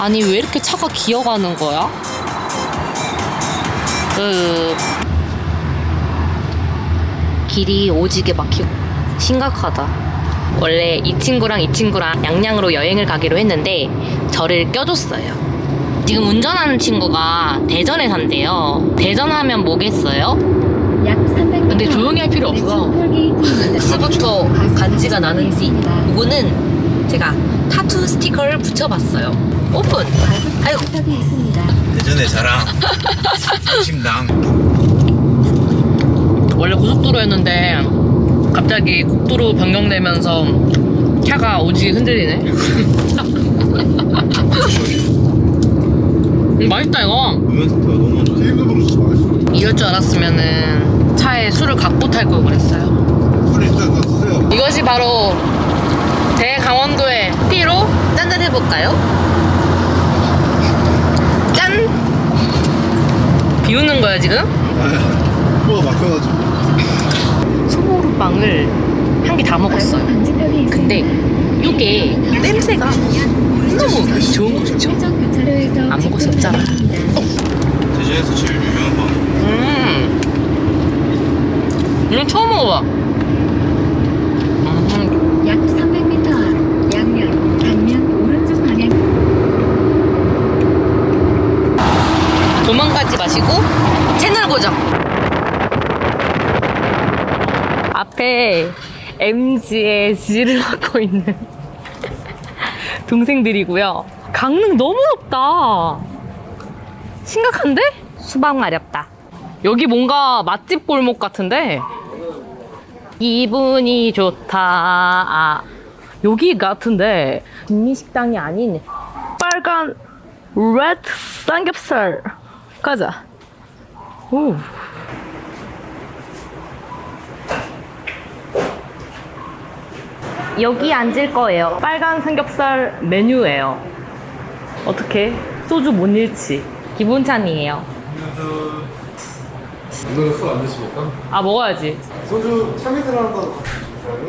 아니 왜 이렇게 차가 기어가는 거야? 그 길이 오지게 막히고 심각하다. 원래 이 친구랑 이 친구랑 양양으로 여행을 가기로 했는데 저를 껴줬어요. 지금 운전하는 친구가 대전에 산대요. 대전 하면 뭐겠어요? 근데 조용히 할 필요 없어. 스부터 간지가 나는지 이거는 제가 타투 스티커를 붙여봤어요. 오픈. 아유 대전의 자랑 심당 원래 고속도로였는데 갑자기 국도로 변경되면서 차가 오지게 흔들리네. 음, 맛있다 이거. 음료 상태가 너무 안 좋아 테이블 부르지 마세요. 이럴 줄 알았으면은 차에 술을 갖고 탈 걸 그랬어요. 술 있어요. 그거 드세요. 이것이 바로 대강원도의 피로 짠짠 해볼까요? 짠. 비웃는 거야 지금? 코가 막혀가지고. 소보루빵을 한 개 다 먹었어요. 근데 이게 냄새가 너무 좋은 거죠. 안 먹을 수 없잖아. 대전에서 제일 유명한 거 음. 이건 처음 먹어봐. 음. 약 300m 앞 양양 반면 오른쪽 방향 도망가지 마시고 채널 고정. 앞에 MG의 G를 하고 있는 동생들이고요. 강릉 너무 덥다. 심각한데? 수박 마렵다. 여기 뭔가 맛집 골목 같은데 기분이 좋다. 아, 여기 같은데 진미식당이 아닌 빨간 레드 삼겹살 가자. 오. 여기 앉을 거예요. 빨간 삼겹살 메뉴예요. 어떻게? 소주 못 잃지. 기본찬이에요. 오늘은 술안 드십니까? 아 먹어야지. 소주 참이슬하는 거.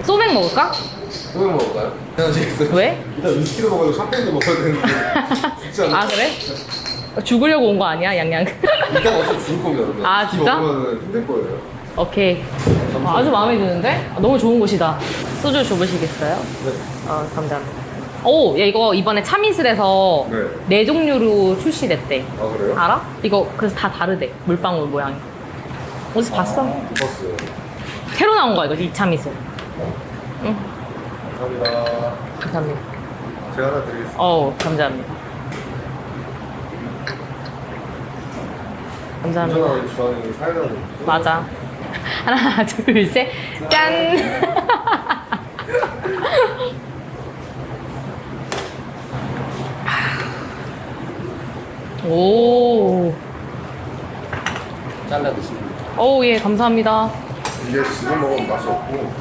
소맥 먹을까? 소맥 먹을까요? 괜찮으시겠어요? 왜? 일단 위스키도 먹어야 샴페인도 먹어야 되는데? 아 그래? 죽으려고 온 거 아니야 양양? 일단 어차피 죽을 겁니다 아, 진짜? 먹으면 힘들 거예요 오케이. 아, 아주 마음에 드는데? 아, 너무 좋은 곳이다. 소주 줘보시겠어요? 네. 어, 감사합니다. 오, 야, 이거 이번에 참이슬에서 네. 네 종류로 출시됐대. 아 그래요? 알아? 이거 그래서 다 다르대. 물방울 모양이. 어디서 봤어? 못 봤어요 새로 나온 거야, 이거 이 참이슬. 응, 감사합니다 감사합니다. 제가 하나 드리겠습니다 어우, 감사합니다. 감사합니다. 좋아하는 맞아. 하나, 둘, 셋, 짠! 오, 잘라 드시면 오, 예, 감사합니다. 이게 지금 먹으면 맛이 없고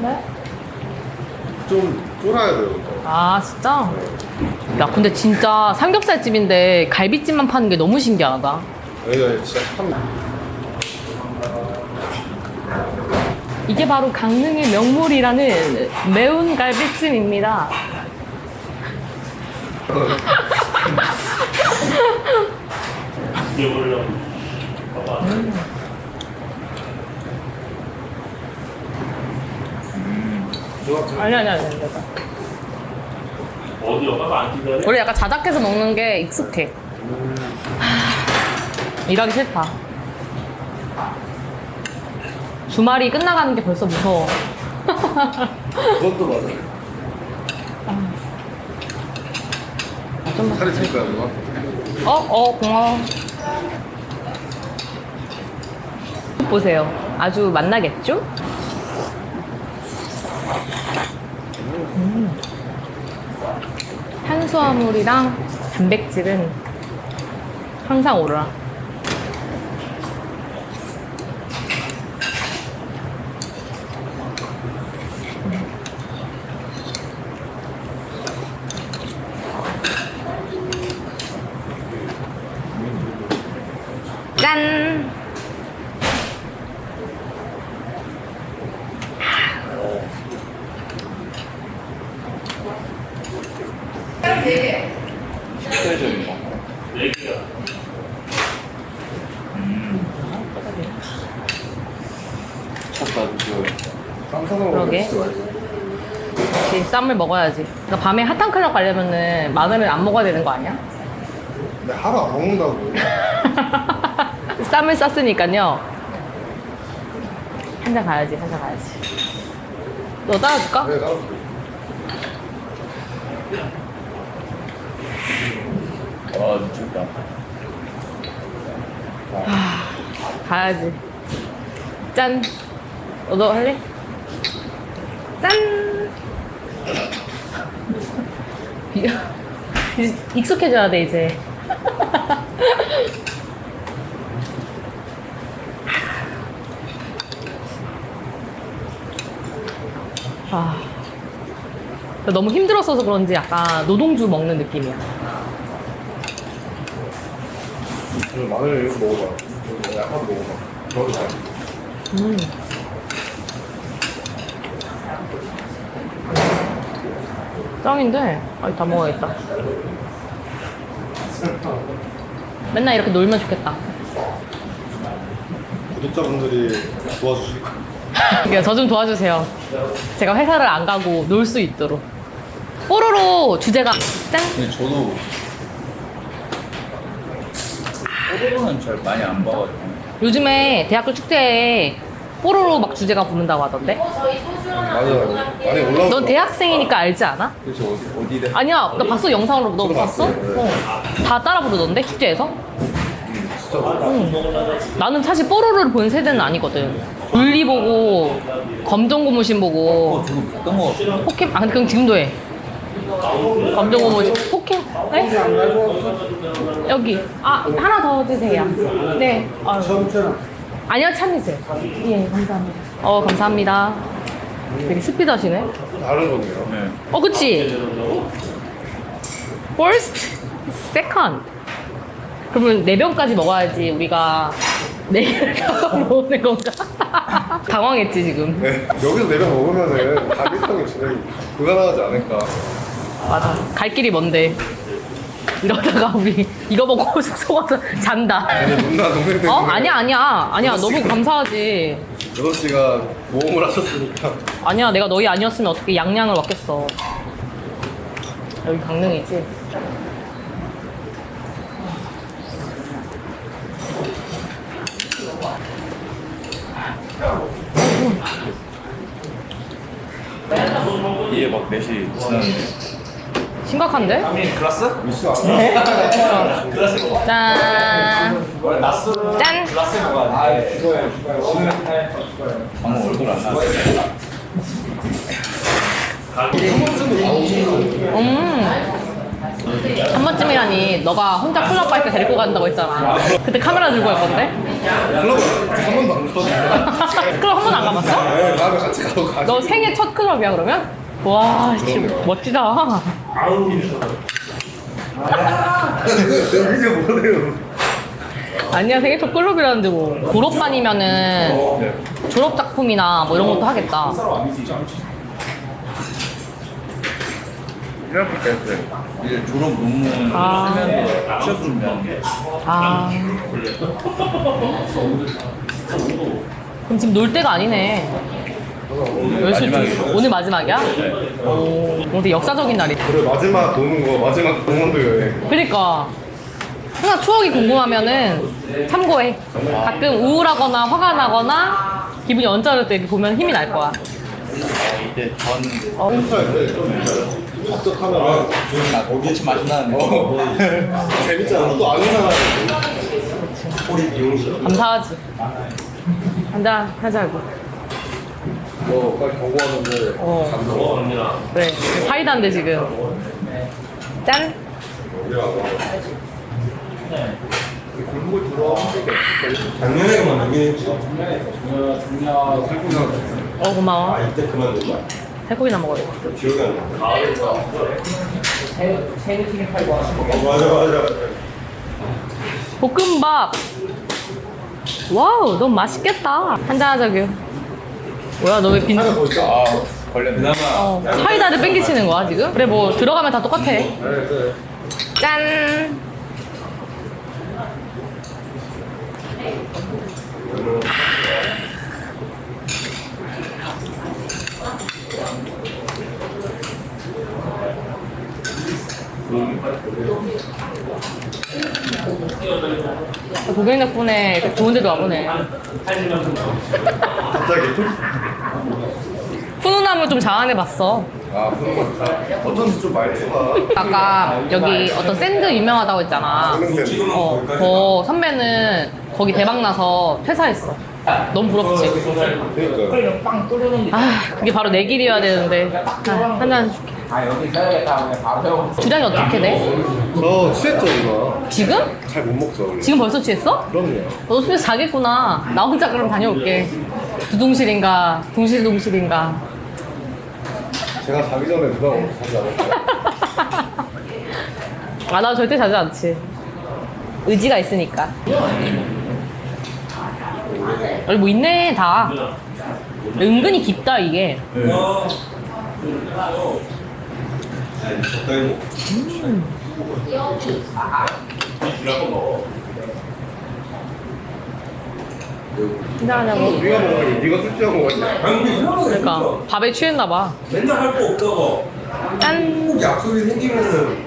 네? 좀 쫄아야 돼요 아, 진짜? 야, 근데 진짜 삼겹살집인데 갈비찜만 파는 게 너무 신기하다. 네 진짜 참 이게 바로 강릉의 명물이라는 매운 갈비찜입니다. 아니 아니 아니 아니. 어디요? 가서 안 기다려? 우리 약간 자작해서 먹는 게 익숙해. 하, 일하기 싫다. 주말이 끝나가는 게 벌써 무서워. 그것도 맞아요 살이 찔까요 누가? 어, 어, 고마워. 보세요. 아주 맛나겠죠? 음. 탄수화물이랑 단백질은 항상 오르라. 짠! 스페셜인 거. 쳤다 드시고. 쌈싸서 그러게. 진짜 맛있어. 쌈을 먹어야지. 그러니까 밤에 핫한 클럽 가려면은 마늘을 안 먹어야 되는 거 아니야? 근데 하루 안 먹는다고. 쌈을 쌌으니까요. 한 잔 가야지, 한 잔 가야지. 너 따라줄까? 네, 나도. 와 미쳤다. 가야지. 짠. 너도 할래? 짠. 비- 익숙해져야 돼 이제. 아. 너무 힘들었어서 그런지 약간 노동주 먹는 느낌이야. 마늘 이거 먹어봐. 약간 먹어봐. 저도 잘. 음. 짱인데? 아이, 다 먹어야겠다. 맨날 이렇게 놀면 좋겠다. 구독자분들이 도와주실. 그러니까 저좀 도와주세요. 제가 회사를 안 가고 놀 수 있도록. 뽀로로 주제가 짠! 근데 저도 호로는 잘 많이 안 봐가지고. 요즘에 대학교 축제에 뽀로로 막 주제가 붙는다고 하던데? 맞아. 많이 올라오고. 넌 대학생이니까 알지 않아? 어디, 어디래? 아니야, 나 봤어, 영상으로. 너 봤어? 네. 어. 다 따라 부르던데, 축제에서? 진짜. 나는 사실 뽀로로를 본 세대는 아니거든. 울리 보고, 검정 고무신 보고, 지금 봤던 거 같아. 포켓, 아, 근데 그럼 지금도 해. 검정 고무신, 포켓, 네? 여기. 아, 하나 더 주세요. 네. 아유. 아니요, 참이세요. 예, 감사합니다. 어, 감사합니다. 되게 스피드하시네. 다른 거네요. 네. 어, 그치? First, second. 그러면 네 병까지 먹어야지 우리가 네 개를 다 먹는 건가? 당황했지 지금. 네. 여기서 내려 먹으면은 다 일정이 진행이 불가능하지 않을까. 맞아. 갈 길이 먼데. 이러다가 우리 이거 먹고 숙소 가서 잔다. 아니, 누나 동생 때문에. 어? 아니야 아니야 아니야 너무 감사하지. 6시가 모험을 하셨으니까. 아니야 내가 너희 아니었으면 어떻게 양양을 왔겠어. 여기 강릉이지. 이게 막 4시 지났는데. 심각한데? 미스 안 짠. 짠. 방금 얼굴 안 나왔어. 음. 한 번쯤이라니 너가 혼자 클럽 갈 때 데리고 간다고 했잖아. 그때 카메라 들고 갈 건데? 클럽 한 번도 안 갔는데. 클럽 한번안 가봤어? 네, 다음에 같이 가고 가지. 너 생애 첫 클럽이야 그러면? 와, 씨, 멋지다. 이제 뭐래요? 아니야 생애 첫 클럽이라는데 뭐 졸업반이면은 졸업 작품이나 뭐 이런 것도 하겠다. 이렇게 때 이제 졸업 논문 아. 쓰면서 취업 준비하는 아. 그럼 지금 놀 때가 아니네. 열심히 마지막이에요. 오늘 마지막이야? 오, 오늘 역사적인 날이다. 그래 마지막 도는 거 마지막 동원도 여행. 그러니까 항상 추억이 궁금하면은 참고해. 가끔 우울하거나 화가 나거나 기분이 언짢을 때 이렇게 보면 힘이 날 거야. 이제 저는 어. 네. 합격하면은 어디 치 맛있나는데. 재밌잖아. 또 아는 사람. 우리 미용실. 감사하지. 한잔 하자고. 너 빨리 경고하는데 어. 감동. 그래. 사이다인데 지금. 짠. 골목을 작년에만 여기 했지. 어 고마워. 이때 그만둔 거야? 살코기나 먹어요. 기억이 안 나. 어, 맞아 맞아. 볶음밥. 와우, 너무 맛있겠다. 한잔 하자고. 뭐야, 너 왜 빈, 하나 더 있어. 아 걸렸네. 어, 사이다를 뺑기치는 거야, 지금? 그래, 뭐, 들어가면 다 똑같아. 네, 네. 짠! 고객 덕분에 이렇게 좋은 데도 와보네. 갑자기 좀? 훈훈함을 좀 자아내봤어. 아 그런 거 어쩐지 좀 말투가 아까 여기 어떤 샌드 유명하다고 했잖아. 생 어, 저 선배는 거기 대박 나서 퇴사했어. 너무 부럽지? 그러니까 아, 그게 바로 내 길이어야 되는데. 아, 한잔 줄게. 주량이 어떻게 돼? 저 취했죠 이거 지금? 잘 못 먹죠 원래 지금 벌써 취했어? 그럼요 너 집에서 자겠구나. 나 혼자 그럼 다녀올게. 두둥실인가, 둥실둥실인가. 제가 자기 전에 누가 먼저 자지 않을까요? 아, 나 절대 자지 않지. 의지가 있으니까. 여기 뭐 있네, 다. 은근히 깊다, 이게. 한잔하냐고. 네가 먹으니 네가 술 취하고 먹었냐 그러니까, 밥에 취했나 봐. 맨날 할 거 없다고 짠! 꼭 약속이 생기면은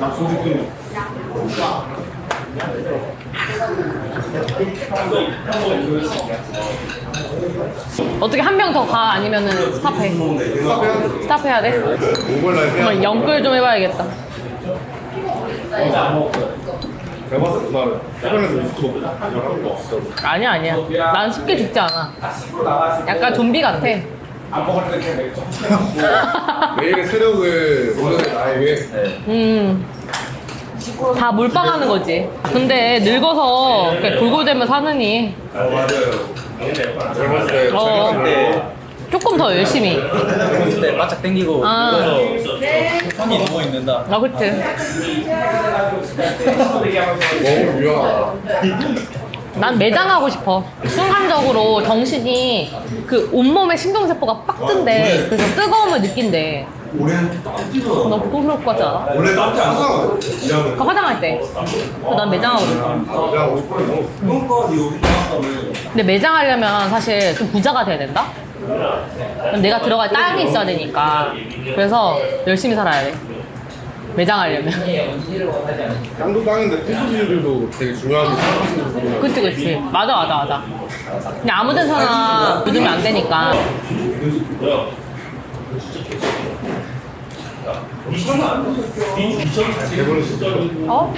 약속이 어떻게 한 명 더 가? 아니면은 스탑해? 스탑해야 돼? 오버라인 해야 한번 영끌 좀 해봐야겠다. 제가 봤을 때 그날 해변에서 위스키 먹고 이걸 하는 거 없어 아니야, 아니야. 난 쉽게 죽지 않아. 약간 좀비 같아. 내일의 세력을 오늘 나에게 음. 다 몰빵하는 거지. 근데 늙어서 이렇게 골골대면 사느니 제 가 봤을 때 어. 때 조금 더 열심히. 그랬을 때 바짝 당기고 아. 손이 누워 있는다. 아, 그치. 먹으면 유용하다 난 매장하고 싶어. 순간적으로 정신이 그 온몸에 신경세포가 빡 뜬대. 그래서 뜨거움을 느낀대. 땀 뛰어 너무 고통스러울 것 같지 않아? 원래 땀지 안 나서 그 화장할 때. 그래서 난 매장하고 싶어. 야50% 넘었어 그러니까 여기 나왔다며 근데 매장하려면 사실 좀 부자가 돼야 된다? 그럼 내가 들어갈 땅이 있어야 되니까. 그래서 열심히 살아야 돼. 매장하려면. 양도 땅인데 피수지들도 되게 중요하게 생각하시는 그치, 그치. 맞아, 맞아, 맞아. 그냥 아무 데서나 묻으면 안 되니까. 진짜 어?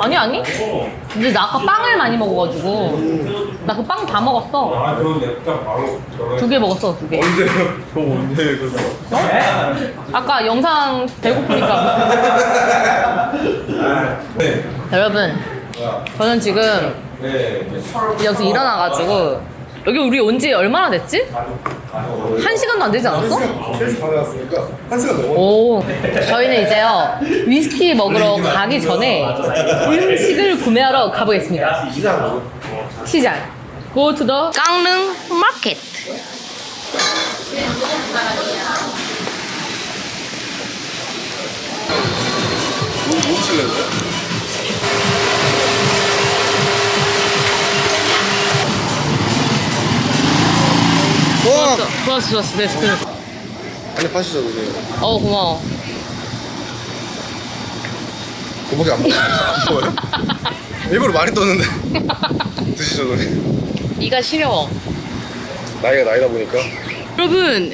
아니, 아니. 근데 나 아까 빵을 많이 먹어가지고. 나 그 빵 다 먹었어. 아 그런데 딱 바로 저런 두 개 먹었어, 두 개. 언제 저 언제 그래서 아까 영상 배고프니까. 네. 여러분, 저는 지금 네 여기서 일어나가지고 여기 우리 온 지 얼마나 됐지? 한 시간도 안 되지 않았어? 3시 반에 왔으니까 한 시간 넘었어 오, 저희는 이제요 위스키 먹으러 가기 전에 음식을 구매하러 가보겠습니다. 시장. Go to the 깡릉 마켓. 뭐 칠래요? 좋았어, 좋았어, 좋았어. 됐어, 됐어. 아니 파시죠 선생님 어, 고마워. 그거밖에 안 먹어요? 일부러 많이 떴는데 드시죠 선생님 이가 시려워. 나이가 나이다 보니까 여러분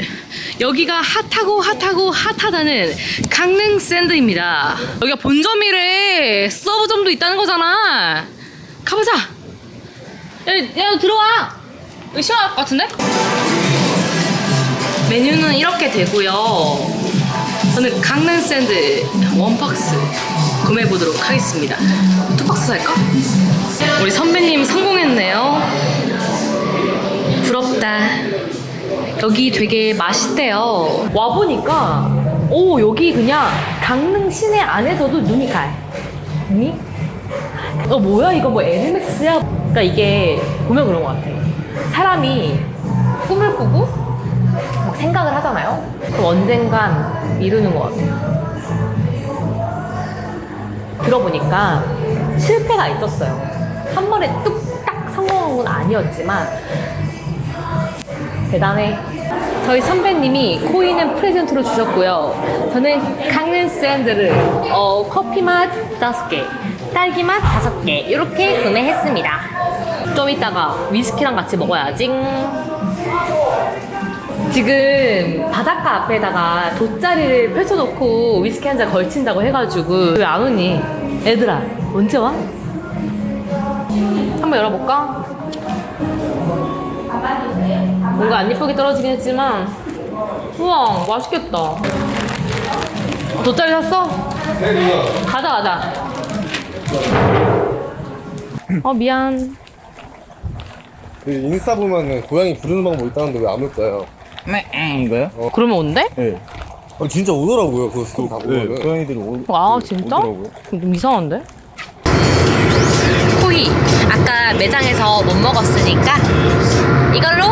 여기가 핫하고 핫하고 핫하다는 강릉 샌드입니다 여기가 본점이래 서브점도 있다는 거잖아 가보자 야, 야 들어와 여기 시원할 것 같은데? 메뉴는 이렇게 되고요 저는 강릉 샌드 원박스 구매해 보도록 하겠습니다 투박스 살까? 우리 선배님 성공했네요 부럽다 여기 되게 맛있대요. 와 보니까 오 여기 그냥 강릉 시내 안에서도 눈이 가요. 눈이? 어 뭐야 이거 뭐 에르메스야? 그러니까 이게 보면 그런 것 같아. 사람이 꿈을 꾸고 막 생각을 하잖아요. 그럼 언젠간 이루는 것 같아요. 들어보니까 실패가 있었어요. 한 번에 뚝딱 성공한 건 아니었지만 대단해. 저희 선배님이 코인은 프레젠트로 주셨고요. 저는 강릉 샌드를 어, 커피 맛 다섯 개, 딸기 맛 다섯 개 이렇게 구매했습니다. 좀 이따가 위스키랑 같이 먹어야지. 지금 바닷가 앞에다가 돗자리를 펼쳐놓고 위스키 한 잔 걸친다고 해가지고 왜 안 오니? 애들아 언제 와? 한번 열어볼까? 뭔가 안 예쁘게 떨어지긴 했지만 우와 맛있겠다 돗자리 샀어? 가자 가자 어 미안 그 인스타 보면은 고양이 부르는 방법 있다는데 왜 안 올까요? 이거요? 그러면 온대? 네. 아, 진짜 오더라고요. 그거 스토리 다 보면은. 고양이들이 오, 아 그, 진짜? 오더라고요. 좀 이상한데? 코이 아까 매장에서 못 먹었으니까 이걸로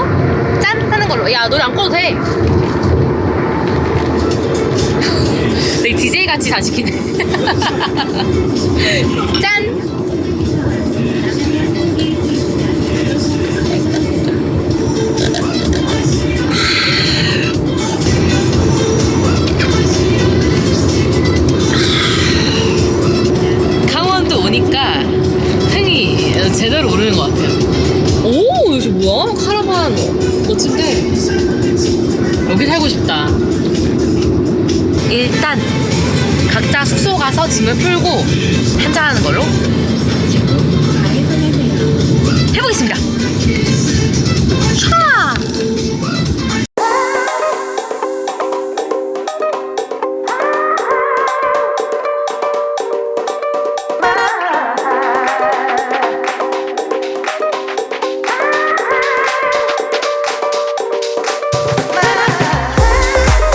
짠 하는 걸로 야 노래 안 꺼도 돼 되게 DJ 같이 다 시키네 짠 멋진데? 여기 살고 싶다. 일단 각자 숙소 가서 짐을 풀고 한잔하는 걸로 해보겠습니다. 차!